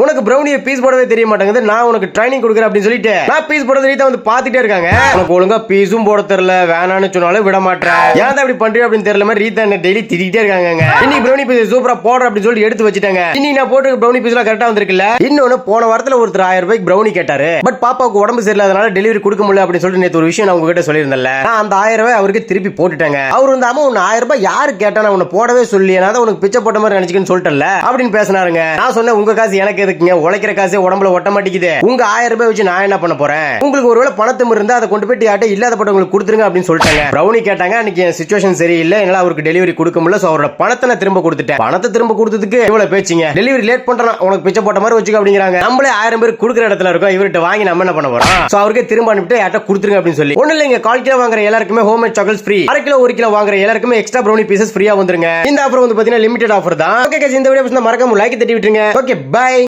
உனக்கு பிரவுனிய பீஸ் போடவே தெரிய மாட்டேங்குது நான் உனக்கு ட்ரைனிங் கொடுக்குறேன் அப்படின்னு சொல்லிட்டு நான் பீஸ் போடுறது ரீதா வந்து பாத்துட்டே இருக்காங்க. உனக்கு ஒழுங்கா பீஸும் போட தெரியல. வேணாம்னு சொன்னாலும் விட மாட்டேன் ஏன் தான் அப்படி பண்றீங்க அப்படின்னு தெரியல மாதிரி ரீதா என்ன டெய்லி திட்டிகிட்டே இருக்காங்க இன்னைக்கு ப்ரௌனி பீஸ் சூப்பரா போடுற அப்படின்னு சொல்லி எடுத்து வச்சுட்டாங்க. இன்னைக்கு நான் போட்டு பிரௌனி பீஸ் எல்லாம் கரெக்டா வந்திருக்குல்ல. இன்னொன்னு போன வாரத்துல ஒருத்தர் ஆயிரம் ரூபாய்க்கு பிரவுனி கேட்டாரு. பட் பாப்பாவுக்கு உடம்பு சரியில்லாதனால டெலிவரி கொடுக்க முடியல அப்படின்னு சொல்லிட்டு நேற்று ஒரு விஷயம் நான் உங்ககிட்ட சொல்லியிருந்தேன்ல. நான் அந்த ஆயிரம் ரூபாய் அவருக்கு திருப்பி போட்டுட்டாங்க. அவர் வந்து அம்மா உன் ஆயிரம் ரூபாய் யாரு கேட்டா நான் உன்னை போடவே சொல்லி நான் தான் உனக்கு பிச்சை போட்ட மாதிரி நினைச்சுக்கன்னு சொல்லிட்டல அப்படின்னு பேசினாருங்க. நான் சொன்னேன் உங்க காசு எனக்கு எதுக்குங்க உழைக்கிற காசே உடம்புல ஒட்ட மாட்டேங்குது. உங்க ஆயிரம் ரூபாய் வச்சு நான் என்ன பண்ண போறேன்? உங்களுக்கு ஒருவேளை பணத்தும் இருந்தா அதை கொண்டு போயிட்டு யார்ட்ட இல்லாதப்பட்டவங்களுக்கு கொடுத்துருங்க அப்படின்னு சொல்லிட்டாங்க. ரவுனி கேட்டாங்க அன்னைக்கு என் சுச்சுவேஷன் சரியில்லை. என்னால அவருக்கு டெலிவரி கொடுக்க முடியல. சோ அவரோட பணத்தை நான் திரும்ப கொடுத்துட்டேன். பணத்தை திரும்ப கொடுத்ததுக்கு இவ்வளவு பேச்சுங்க? டெலிவரி லேட் பண்றான் உனக்கு பிச்சை போட்ட மாதிரி வச்சுக்க அப்படிங்கிறாங்க. நம்மளே ஆயிரம் பேர் கொடுக்குற இடத்துல இருக்கோம். இவர்கிட்ட வாங்கி நம்ம என்ன பண்ண போறோம்? சோ அவருக்கு திரும்ப அனுப்பிட்டு யார்ட்ட கொடுத்துருங்க அப்படின்னு சொல்லி. ஒண்ணு இல்லைங்க. கால் கிலோ வாங்குற எல்லாருக்குமே ஹோம் மேட் சாக்லேட் ஃப்ரீ அரை கிலோ ஒரு கிலோ வாங்குற எல்லாருக்குமே எக்ஸ்ட்ரா ப்ரௌனி பீசஸ் ஃப்ரீயா வந்துருங்க. இந்த ஆஃபர் வந்து பாத்தீங்கன்னா லிமிடெட் ஆஃபர் தான். ஓகே இந்த வீடியோ மறக்காம லைக் தட்டி விட்டுருங்க. Okay bye